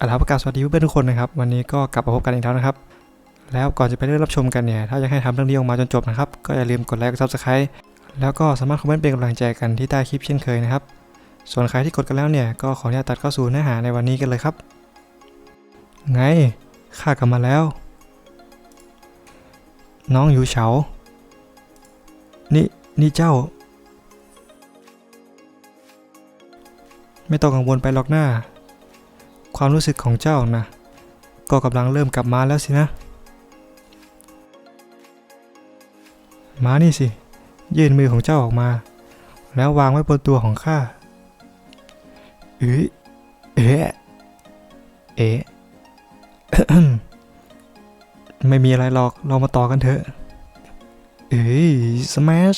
อาลาประกาศสวัสดีเพื่อนทุกคนนะครับวันนี้ก็กลับมาพบกันอีกแล้วนะครับ แล้วก่อนจะไปเริ่มรับชมกันเนี่ยถ้าอยากให้ทำเรื่องนี้ออกมาจนจบนะครับก็อย่าลืมกดไลค์กดซับสไครต์แล้วก็สามารถคอมเมนต์เป็นกำลังใจกันที่ใต้คลิปเช่นเคยนะครับ ส่วนใครที่กดกันแล้วเนี่ยก็ขออนุญาตตัดเข้าสู่เนื้อหาในวันนี้กันเลยครับ ไงข้ากลับมาแล้ว น้องอยู่เฉานี่นี่เจ้า ไม่ต้องกังวลไปหรอกหน้า ความรู้สึกของเจ้านะ ก็กำลังเริ่มกลับมาแล้วสินะ มานี่สิ ยื่นมือของเจ้าออกมา แล้ววางไว้บนตัวของข้าอือเอ๊ะเอ๊ะไม่มีอะไรหรอก เรามาต่อกันเถอะ เอ้ยสมาช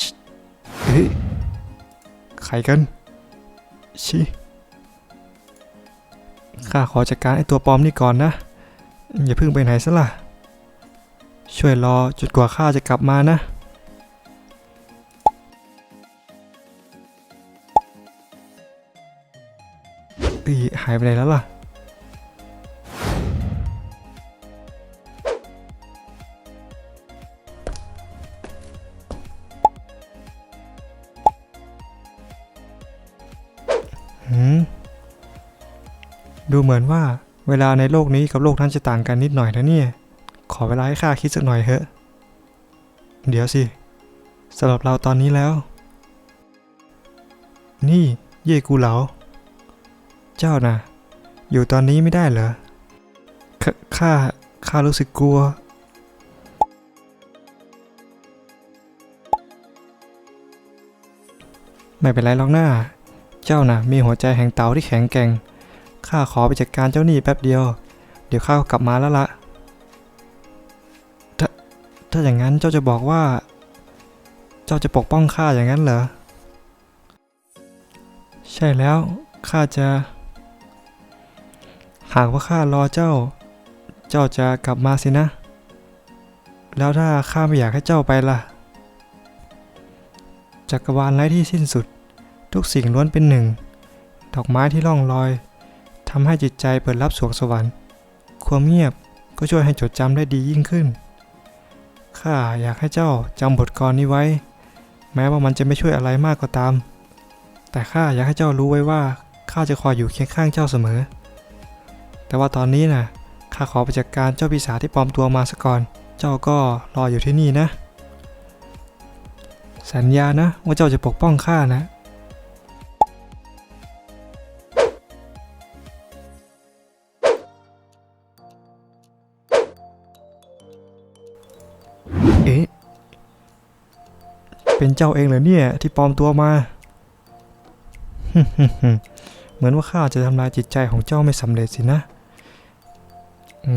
เอ้ยใครกัน ชิ ข้าขอจัดการไอ้ตัวปลอมนี่ก่อนนะ อย่าเพิ่งไปไหนซะล่ะ ช่วยรอจุดกว่าข้าจะกลับมานะ อีหายไปไหนแล้วล่ะ ดูเหมือนว่าเวลาในโลกนี้กับโลกนั้นจะต่างกันนิดหน่อยนะเนี่ย ขอเวลาให้ข้าคิดสักหน่อยเถอะ เดี๋ยวสิสำหรับเราตอนนี้แล้ว นี่เย่กูเหลา เจ้าน่ะ อยู่ตอนนี้ไม่ได้เหรอขข้า ข้ารู้สึกกลัว ไม่เป็นไรหรอกหน้า เจ้าน่ะมีหัวใจแห่งเต่าที่แข็งแกร่ง ข้าขอไปจัดการเจ้าหนี้แป๊บเดียว เดี๋ยวข้าก็กลับมาแล้วละถ้าถ้าอย่างนั้นเจ้าจะบอกว่า เจ้าจะปกป้องข้าอย่างนั้นเหรอ ใช่แล้วข้าจะ หากว่าข้ารอเจ้า เจ้าจะกลับมาสินะ แล้วถ้าข้าไม่อยากให้เจ้าไปล่ะ จักรวาลไร้ที่สิ้นสุด ทุกสิ่งล้วนเป็นหนึ่ง ดอกไม้ที่ล่องลอย ทำให้จิตใจเปิดรับสวงสวรรค์ ความเงียบก็ช่วยให้จดจำได้ดียิ่งขึ้น ข้าอยากให้เจ้าจำบทกลนี้ไว้ แม้ว่ามันจะไม่ช่วยอะไรมากก็ตาม แต่ข้าอยากให้เจ้ารู้ไว้ว่าข้าจะคอยอยู่เคียงข้างเจ้าเสมอ แต่ว่าตอนนี้น่ะข้าขอไปจัดการเจ้าปีศาจที่ปลอมตัวมาซะก่อน เจ้าก็รออยู่ที่นี่นะ สัญญานะว่าเจ้าจะปกป้องข้านะ เอ๊ะ เป็นเจ้าเองเหรอเนี่ย ที่ปลอมตัวมา เหมือนว่าข้าจะทำลายจิตใจของเจ้าไม่สำเร็จสินะ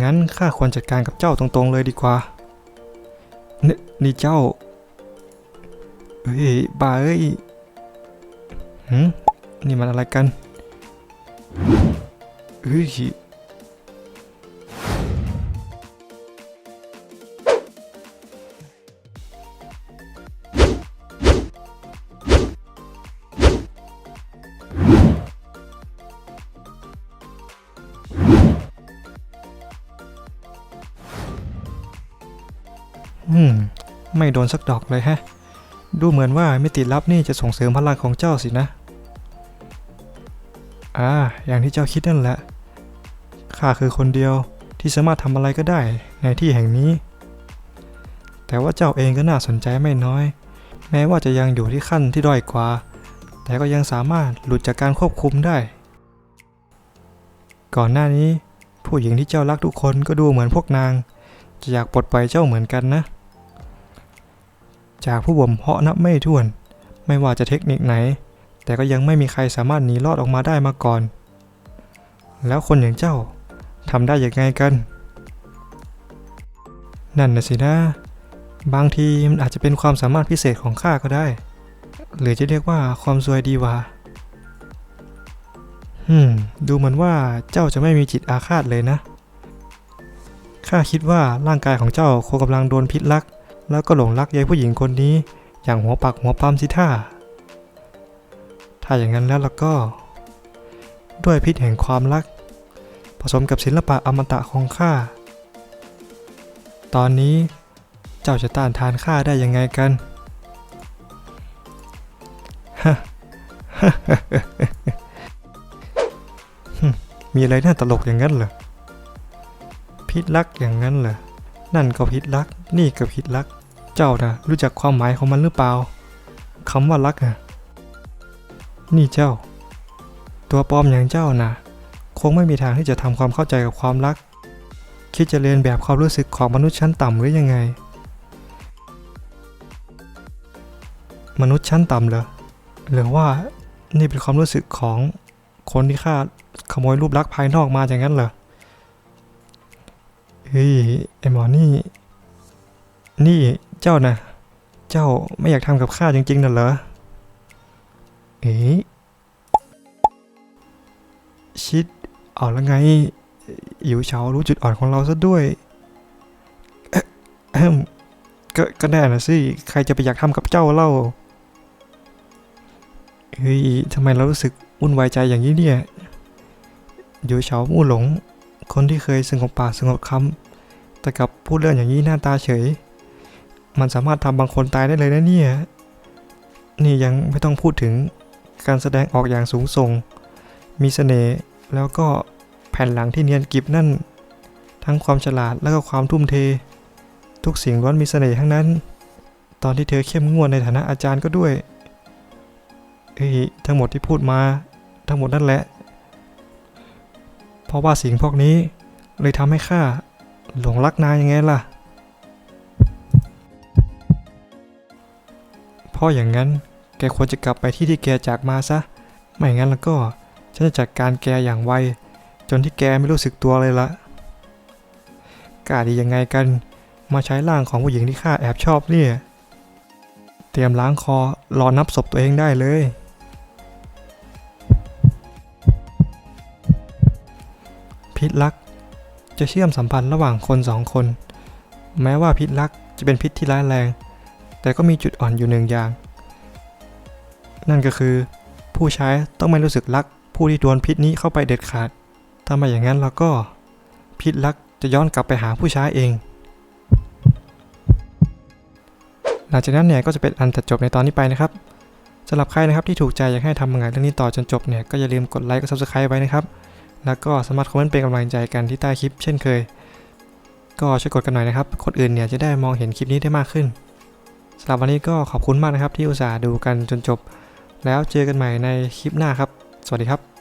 งั้นข้าควรจัดการกับเจ้าตรงๆเลยดีกว่า นี่นี่เจ้า เฮ้ยบ้าเอ้ยนี่มันอะไรกันเฮ้ย อืม ไม่โดนสักดอกเลยแฮะ ดูเหมือนว่ามิติลับนี่จะส่งเสริมพลังของเจ้าสินะ อ่า อย่างที่เจ้าคิดนั่นแหละ ข้าคือคนเดียวที่สามารถทำอะไรก็ได้ในที่แห่งนี้ แต่ว่าเจ้าเองก็น่าสนใจไม่น้อย แม้ว่าจะยังอยู่ที่ขั้นที่ด้อยกว่า แต่ก็ยังสามารถหลุดจากการควบคุมได้ ก่อนหน้านี้ ผู้หญิงที่เจ้ารักทุกคนก็ดูเหมือนพวกนาง จะอยากปลดปล่อยเจ้าเหมือนกันนะ จากผู้บ่มเพาะนับไม่ถ้วน ไม่ว่าจะเทคนิคไหน แต่ก็ยังไม่มีใครสามารถหนีรอดออกมาได้มาก่อน แล้วคนอย่างเจ้าทำได้อย่างไงกัน นั่นนะสินะ บางทีมันอาจจะเป็นความสามารถพิเศษของข้าก็ได้ หรือจะเรียกว่าความซวยดีวะฮึมดูเหมือนว่าเจ้าจะไม่มีจิตอาฆาตเลยนะ ข้าคิดว่าร่างกายของเจ้าคงกำลังโดนพิษลัก แล้วก็หลงรักยายผู้หญิงคนนี้ อย่างหัวปักหัวปั๊มสิท่า ถ้าอย่างนั้นแล้วล่ะก็ ด้วยพิษแห่งความรักพสมกับศิลปะอมตะของข้า ตอนนี้เจ้าจะต้านทานข้าได้ยังไงกันฮะมีอะไรน่าตลกอย่างนั้นเหรอพิษลักอย่างนั้นเหรอ นั่นก็พิษลัก นี่ก็พิษลัก เจ้านะรู้จักความหมายของมันหรือเปล่าคำว่ารักอะนี่เจ้า ตัวปลอมอย่างเจ้านะคงไม่มีทางที่จะทำความเข้าใจกับความรัก คิดจะเรียนแบบความรู้สึกของมนุษย์ชั้นต่ำหรือยังไง มนุษย์ชั้นต่ำเหรอหรือว่านี่เป็นความรู้สึกของคนที่ข้าขโมยรูปลักษณ์ภายนอกมาอย่างนั้นเหรอ ฮ้ยไอหมอนี่ นี่เจ้านะเจ้าไม่อยากทำกับข้าจริงๆน่ะเหรอ เอ๊ะชิดเอาล้วไงหยิวเฉารู้จุดอ่อนของเราซะด้วยเอ๊ะก็ก็แน่นะสิ ใครจะไปอยากทำกับเจ้าเล่า เฮ้ยทำไมเรารู้สึกวุ่นวายใจอย่างนี้เนี่ยหยิวเฉามู่หลง คนที่เคยสงบปากสงบคำแต่กับพูดเรื่องอย่างนี้หน้าตาเฉย มันสามารถทำบางคนตายได้เลยนะเนี่ย นี่ยังไม่ต้องพูดถึงการแสดงออกอย่างสูงส่ง มีเสน่ห์แล้วก็แผ่นหลังที่เนียนกิบนั่น ทั้งความฉลาดและก็ความทุ่มเท ทุกสิ่งล้วนมีเสน่ห์ทั้งนั้น ตอนที่เธอเข้มงวดในฐานะอาจารย์ก็ด้วยเอ้ยทั้งหมดที่พูดมา ทั้งหมดนั่นแหละ ราะว่าสิ่งพวกนี้เลยทำให้ข้าหลงรักนายยังไงล่ะ เพราะอย่างนั้นแกควรจะกลับไปที่ที่แกจากมาซะ ไม่งั้นแล้วก็ฉันจะจัดการแกอย่างไว จนที่แกไม่รู้สึกตัวเลยละกล้าดียังไงกัน มาใช้ร่างของผู้หญิงที่ข้าแอบชอบเนี่ย เตรียมล้างคอรอนับศพตัวเองได้เลย ษรัก จะเชื่อมสัมพันธ์ระหว่างคนสองคน แม้ว่าพิษรักจะเป็นพิษที่ร้ายแรง แต่ก็มีจุดอ่อนอยู่หนึ่งอย่าง นั่นก็คือ ผู้ใช้ต้องไม่รู้สึกรัก ผู้ที่โดนพิษนี้เข้าไปเด็ดขาด ถ้าไม่อย่างนั้นแล้วก็ พิษรักจะย้อนกลับไปหาผู้ใช้เอง หลังจากนั้นเนี่ยก็จะเป็นอันตัดจบในตอนนี้ไปนะครับสำหรับใครนะครับที่ถูกใจอยากให้ทำงานเรื่องนี้ต่อจนจบเนี่ยก็อย่าลืมกดไลค์กด subscribe ไว้นะครับ แล้วก็สามารถคอมเมนต์เป็นกำลังใจกันที่ใต้คลิปเช่นเคย ก็ช่วยกดกันหน่อยนะครับ คนอื่นเนี่ยจะได้มองเห็นคลิปนี้ได้มากขึ้นสำหรับวันนี้ก็ขอบคุณมากนะครับที่อุตส่าห์ดูกันจนจบ แล้วเจอกันใหม่ในคลิปหน้าครับ สวัสดีครับ